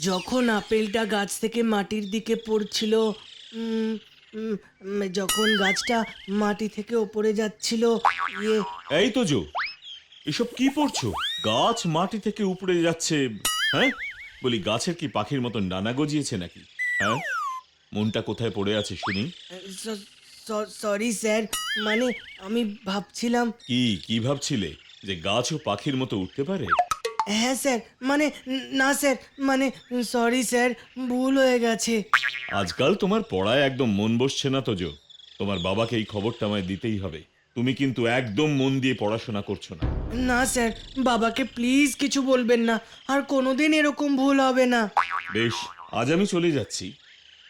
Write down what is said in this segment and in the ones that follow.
যখন আপেলটা গাছ থেকে মাটির দিকে পড়ছিল উম, উম, যখন গাছটা মাটি থেকে ওপরে যাচ্ছিল ইয়ে এই তো জো এসব কি পড়ছো? গাছ মাটি থেকে উপড়ে যাচ্ছে হ্যাঁ? বলি গাছের কি পাখির মতন ডানা গজিয়েছে নাকি? হ্যাঁ? মনটা কোথায় পড়ে আছে শুনি? Sorry sir. মানে আমি ভাবছিলাম কি কি ভাবছিলে? যে গাছও পাখির মতো উঠতে পারে? হ্যাঁ স্যার। মানে না স্যার। মানে সরি স্যার। ভুল হয়ে গেছে। আজকাল তোমার পড়ায় একদম মন বসছে না তো জো। তোমার বাবাকে এই খবরটা আমায় দিতেই হবে। তুমি কিন্তু একদম মন দিয়ে পড়াশোনা করছ না। না স্যার। বাবাকে প্লিজ কিছু বলবেন না। আর কোনোদিন এরকম ভুল হবে না। বেশ আজ আমি চলে যাচ্ছি।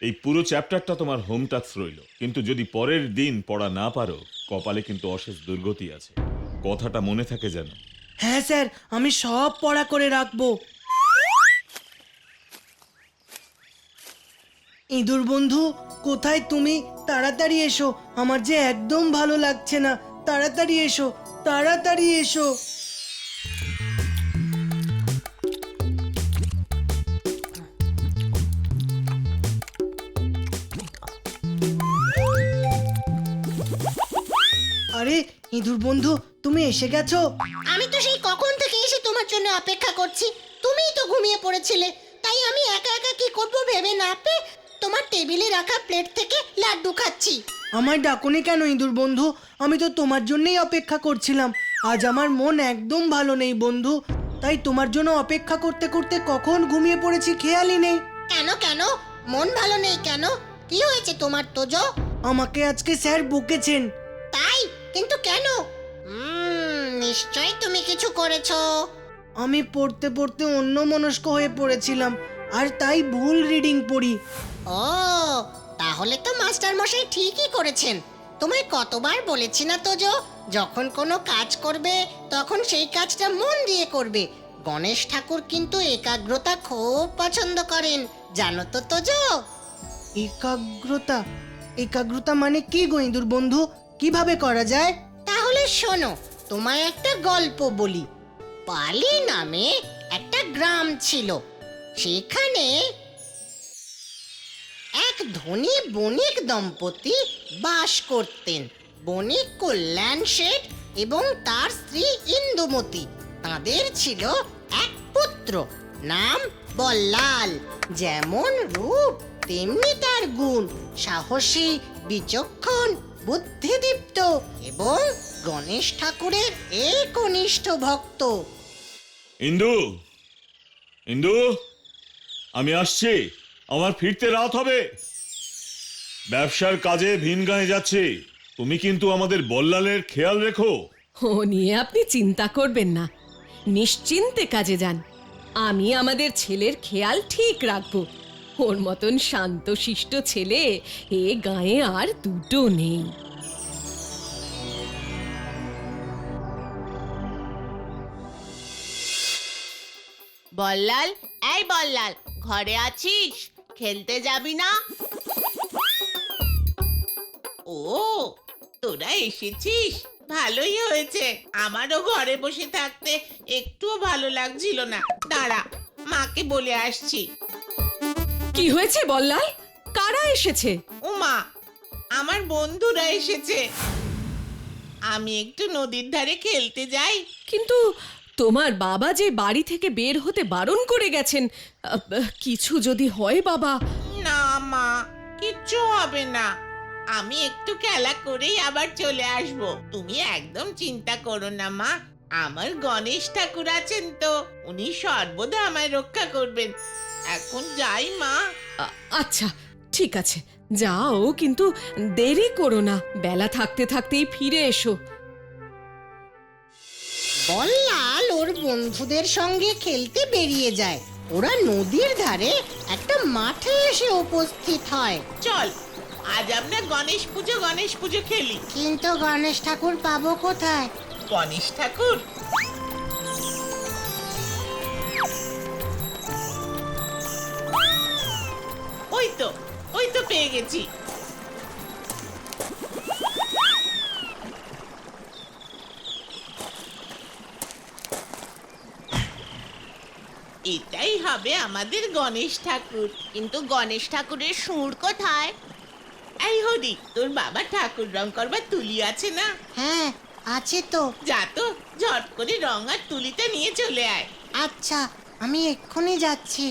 এই পুরো চ্যাপ্টারটা তোমার হোম টাস্ক রইল। কিন্তু যদি পরের দিন পড়া না পারো, কপালে কিন্তু অশেষ দুর্গতি আছে। কথাটা মনে থাকে যেন। হ্যাঁ স্যার, আমি সব পড়া করে রাখব। ইঁদুর বন্ধু, কোথায় তুমি? তাড়াতাড়ি এসো। আমার যে একদম ভালো লাগছে না। তাড়াতাড়ি এসো তাড়াতাড়ি এসো। ইঁদুর বন্ধু তুমি এসে গেছো? আমি তো সেই কখন থেকে এসে তোমার জন্য অপেক্ষা করছি। তুমিই তো ঘুমিয়ে পড়েছিলে। তাই আমি একা একা কি করব ভেবে না পেয়ে তোমার টেবিলে রাখা প্লেট থেকে লাড্ডু খাচ্ছি। আমায় ডাকুনি কেন ইঁদুর বন্ধু? আমি তো তোমার জন্যই অপেক্ষা করছিলাম। আজ আমার মন একদম ভালো নেই বন্ধু। তাই তোমার জন্য অপেক্ষা করতে করতে কখন ঘুমিয়ে পড়েছি খেয়ালই নেই। কেন কেন? মন ভালো নেই কেন? কি হয়েছে তোমার তোজো? আমাকে আজকে স্যার বকেছেন। তাই? কিন্তু কেন? উম, নিশ্চয়ই তুমি কিছু করেছ। আমি পড়তে পড়তে অন্য মনস্ক হয়ে পড়েছিলাম আর তাই ভুল রিডিং পড়ি। ও তাহলে তো মাস্টার মশাই ঠিকই করেছেন। তোমায় কতবার বলেছি না তো তোজো যখন কোনো কাজ করবে তখন সেই কাজটা মন দিয়ে করবে। গণেশ ঠাকুর কিন্তু একাগ্রতা খুব পছন্দ করেন জানো তো তো তোজো একাগ্রতা? একাগ্রতা মানে কি গো ইঁদুর বন্ধু? কীভাবে করা যায়? তাহলে শোনো, তোমায় একটা গল্প বলি। পালি নামে একটা গ্রাম ছিল। সেখানে এক ধনী বণিক দম্পতি বাস করতেন। বণিক কল্যাণ শেঠ এবং তার স্ত্রী ইন্দুমতি। তাদের ছিল এক পুত্র নাম বল্লাল। যেমন রূপ, তেমনি তার গুণ। সাহসী, বিচক্ষণ বুদ্ধিদীপ্ত এবং গণেশ ঠাকুরের একনিষ্ঠ ভক্ত। ইন্দু ইন্দু আমি আসছি। আমার ফিরতে রাত হবে। ব্যবসার কাজে ভিন গায়ে যাচ্ছি। তুমি কিন্তু আমাদের বল্লালের খেয়াল রেখো। ও নিয়ে আপনি চিন্তা করবেন না। নিশ্চিন্তে কাজে যান। আমি আমাদের ছেলের খেয়াল ঠিক রাখব। ওর মতন শান্ত শিষ্ট ছেলে এ গায়ে আর দুটো নেই। বল্লাল, এই বল্লাল, ঘরে আছিস? খেলতে যাবি না? ও, তোরা এসেছিস? ভালোই হয়েছে। আমারও ঘরে বসে থাকতে একটুও ভালো লাগছিল না। দাঁড়া, মাকে বলে আসছি। কি হয়েছে বল্লাল? কারা এসেছে? উমা আমার বন্ধুরা এসেছে। আমি একটু নদীর ধারে খেলতে যাই। কিন্তু তোমার বাবা যে বাড়ি থেকে বের হতে বারণ করে গেছেন আহ, কিছু যদি হয় বাবা? না মা কিচ্ছু হবে না। আমি একটু খেলা করেই আবার চলে আসব। তুমি একদম চিন্তা করো না মা। আমার গণেশ ঠাকুর আছেন তো উনি সর্বদা আমায় রক্ষা করবেন। এখন যাই মা। আচ্ছা ঠিক আছে। যাও কিন্তু দেরি করো না। বেলা থাকতে থাকতেই ফিরে এসো। বল্লাল ওর বন্ধুদের সঙ্গে খেলতে বেরিয়ে যায়। ওরা নদীর ধারে একটা মাঠে এসে উপস্থিত হয়। চল আজ আমরা গণেশ পুজো গণেশ পুজো খেলি। কিন্তু গণেশ ঠাকুর পাবো কোথায়? গণেশ ঠাকুর? পেয়ে গেছি। এটাই হবে আমাদের গণেশ ঠাকুর। কিন্তু গণেশ ঠাকুরের সুর কোথায়? এই হরি তোর বাবা ঠাকুর রং করবার তুলি আছে না? হ্যাঁ আছে তো। যা তো ঝট করে রং আর তুলিটা নিয়ে চলে আয়। আচ্ছা আমি এক্ষুনি যাচ্ছি।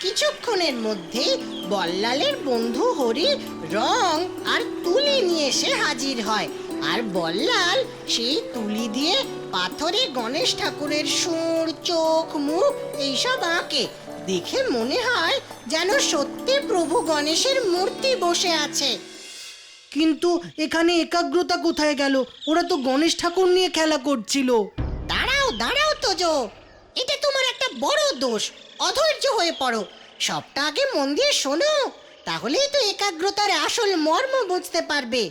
কিছুক্ষণের মধ্যেই বল্লালের বন্ধু হরি রং আর তুলি নিয়ে এসে হাজির হয়। আর বল্লাল সেই তুলি দিয়ে পাথরে গণেশ ঠাকুরের সুর চোখ মুখ এইসব আঁকে। দেখে মনে হয় যেন সত্যি প্রভু গণেশের মূর্তি বসে আছে। কিন্তু এখানে একাগ্রতা কোথায় গেল? ওরা তো গণেশ ঠাকুর নিয়ে খেলা করছিল। দাঁড়াও দাঁড়াও তোজো এটা তোমার একটা বড় দোষ। অধৈর্য হয়ে পড়ো। সবটা আগে মন দিয়ে শোনো। তাহলেই তো একাগ্রতার আসল মর্ম বুঝতে পারবে।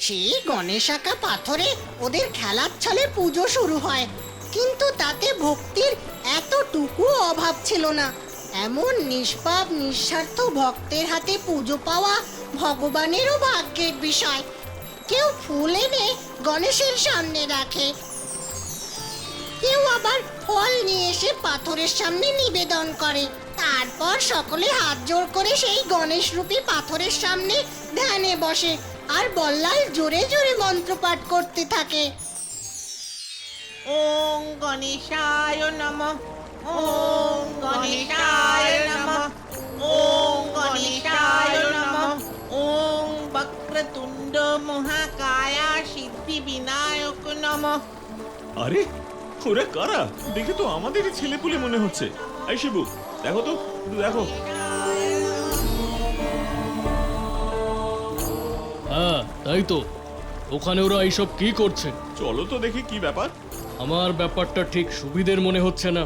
সেই গণেশ আঁকা পাথরে ওদের খেলার ছলে পুজো শুরু হয়। কিন্তু তাতে ভক্তির এতটুকু অভাব ছিল না। এমন নিষ্পাপ, নিঃস্বার্থ ভক্তের হাতে পুজো পাওয়া ভগবানেরও ভাগ্যের বিষয়। কেউ ফুল এনে গণেশের সামনে রাখে। কেউ আবার ফল নিয়ে এসে পাথরের সামনে নিবেদন করে। তারপর সকলে হাত জোড় করে সেই গণেশ রূপী পাথরের সামনে ধ্যানে বসে আর বল্লাল জোরে জোরে মন্ত্রপাঠ করতে থাকে। ওং গণেশায় নম ওং গণেশায় নম ওং গণেশায় নম ওং বক্রতুণ্ড মহাকায়া সিদ্ধি বিনায়ক নম। আরে ওরা কারা? দেখে তো আমাদেরই ছেলেপুলে মনে হচ্ছে। এই শিবু দেখো তো একটু দেখো। হ্যাঁ তাই তো। ওখানে ওরা এইসব কি করছে? চলো তো দেখি কি ব্যাপার। আমার ব্যাপারটা ঠিক সুবিধের মনে হচ্ছে না।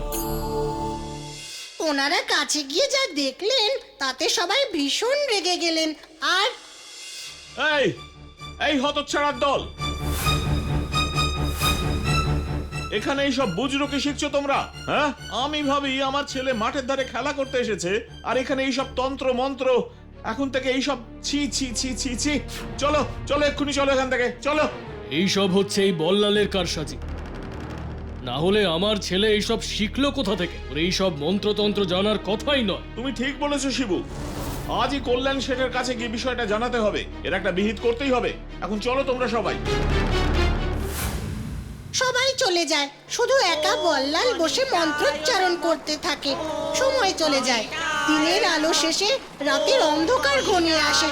ওনারা কাছে গিয়ে যা দেখলেন তাতে সবাই ভীষণ রেগে গেলেন। আর এই এই হতচ্ছাড়ার দল। এখানে এইসব বুজরো কি শিখছো তোমরা হ্যাঁ? আমি ভাবি আমার ছেলে মাঠের ধারে খেলা করতে এসেছে আর এখানে এইসব তন্ত্র মন্ত্র এখন থেকে এইসব ছি ছি ছি ছি ছি। চলো চলো এক্ষুনি চলো এখান থেকে চলো। এইসব হচ্ছে এই বল্লালের কারসাজি। না হলে আমার ছেলে এইসব শিখলো কোথা থেকে? ওর এইসব মন্ত্রতন্ত্র জানার কথাই নয়। তুমি ঠিক বলেছ শিবু। আজই কল্যাণ শেঠের কাছে গিয়ে বিষয়টা জানাতে হবে। এর একটা বিহিত করতেই হবে। এখন চলো তোমরা সবাই। চলে যায়। শুধু একা বল্লাল বসে মন্ত্রোচ্চারণ করতে থাকে। সময় চলে যায়। দিনের আলো শেষে রাতের অন্ধকার ঘনিয়ে আসে।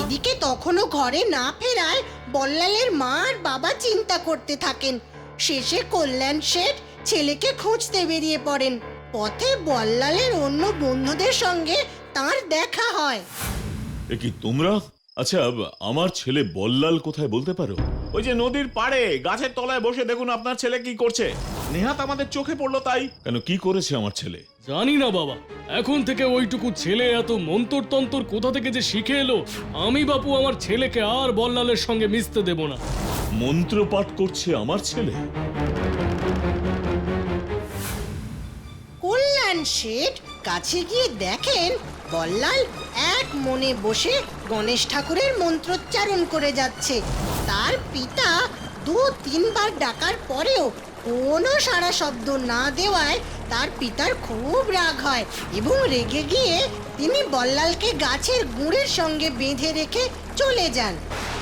এদিকে তখনও ঘরে না ফেরায় বল্লালের মা আর বাবা চিন্তা করতে থাকেন। শেষে কল্যাণ শেঠ ছেলেকে খুঁজতে বেরিয়ে পড়েন। পথে বল্লালের অন্য বন্ধুদের সঙ্গে তার দেখা হয়। কি তোমরা? আচ্ছা আমার ছেলে বল্লাল কোথায় বলতে পারো? ওই যে নদীর পাড়ে গাছের তলায় বসে দেখুন আপনার ছেলে কি করছে। নেহাত আমাদের চোখে পড়ল তাই। কেন কি করেছে আমার ছেলে? জানি না বাবা। এখন থেকে ওইটুকু ছেলে এত মন্তর তন্তর কোথা থেকে যে শিখে এলো আমি বাপু আমার ছেলেকে আর বল্লালের সঙ্গে মিশতে দেব না। মন্ত্র পাঠ করছে আমার ছেলে? কল্যাণ শেঠ কাছে গিয়ে দেখেন বল্লাল এক মনে বসে গণেশ ঠাকুরের মন্ত্রোচ্চারণ করে যাচ্ছে। তার পিতা দু তিনবার ডাকার পরেও কোনো সারা শব্দ না দেওয়ায় তার পিতার খুব রাগ হয় এবং রেগে গিয়ে তিনি বল্লালকে গাছের গুঁড়ের সঙ্গে বেঁধে রেখে চলে যান।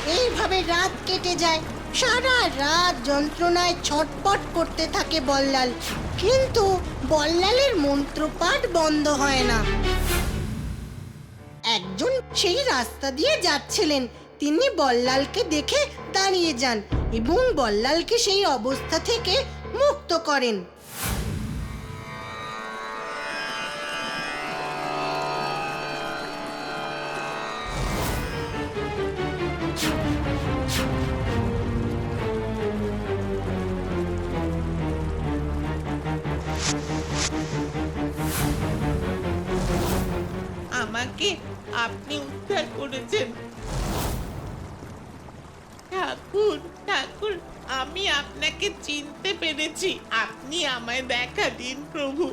এইভাবে রাত কেটে যায়। সারা রাত যন্ত্রণায় ছটপট করতে থাকে বল্লাল। কিন্তু বল্লালের মন্ত্রপাঠ বন্ধ হয় না। একজন সেই রাস্তা দিয়ে যাচ্ছিলেন। তিনি বল্লালকে দেখে দাঁড়িয়ে যান এবং বল্লালকে সেই অবস্থা থেকে মুক্ত করেন। আমাকে আপনি উদ্ধার করেছেন। ঠাকুর ঠাকুর আমি আপনাকে চিনতে পেরেছি। আপনি আমায় দেখা দিন প্রভু।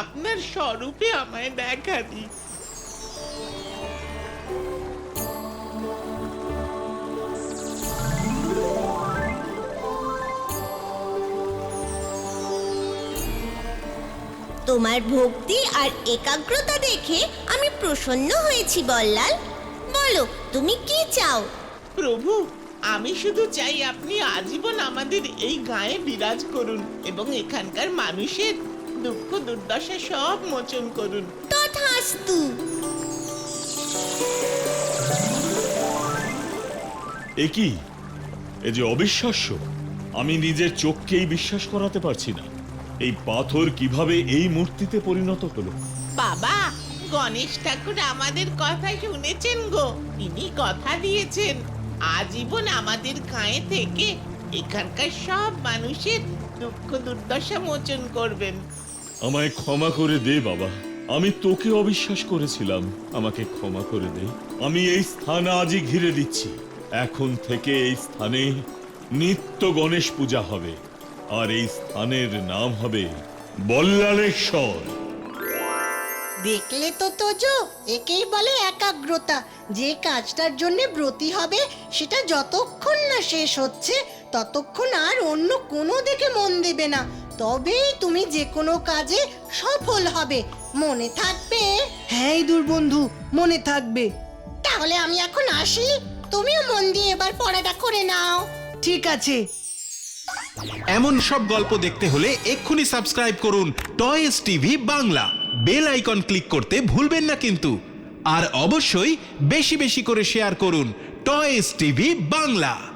আপনার স্বরূপে আমায় দেখা দিন। তোমার ভক্তি আর একাগ্রতা দেখে আমি প্রসন্ন হয়েছি বল্লাল। বলো তুমি কি চাও? প্রভু আমি শুধু চাই আপনি আজীবন আমাদের এই গায়ে বিরাজ করুন এবং এখানকার মানুষের দুঃখ দুর্দশা সব মোচন করুন। তথাস্তু। এ কি? এ যে অবিশ্বাস্য। আমি নিজের চোখকেই বিশ্বাস করাতে পারছি না। এই পাথর কীভাবে এই মূর্তিতে পরিণত হলো? বাবা গণেশ ঠাকুর আমাদের কথা শুনেছেন গো। তিনি কথা দিয়েছেন। আজীবন আমাদের গায়ে থেকে এখানকার সব মানুষের দুঃখ দুর্দশা মোচন করবেন। আমায় ক্ষমা করে দে, বাবা। আমি তোকে অবিশ্বাস করেছিলাম। আমাকে ক্ষমা করে দে। আমি এই স্থান আজই ঘিরে দিচ্ছি। এখন থেকে এই স্থানে নিত্য গণেশ পূজা হবে। আর এই স্থানের নাম হবে বল্লালেশ্বর। দেখলে তো তোজো একেই বলে একাগ্রতা। যে কাজটার জন্য ব্রতী হবে সেটা যতক্ষণ না শেষ হচ্ছে ততক্ষণ আর অন্য কোনো দিকে মন দেবে না। তবেই তুমি যে কোনো কাজে সফল হবে। মনে থাকবে? হ্যাঁ ইঁদুর বন্ধু মনে থাকবে। তাহলে আমি এখন আসি। তুমিও মন দিয়ে এবার পড়াটা করে নাও। ঠিক আছে। এমন সব গল্প দেখতে হলে এক্ষুনি সাবস্ক্রাইব করুন toys TV Bangla. Bell icon click করতে ভুলবেন না কিন্তু। আর অবশ্যই বেশি বেশি করে শেয়ার করুন টয়েস টিভি বাংলা।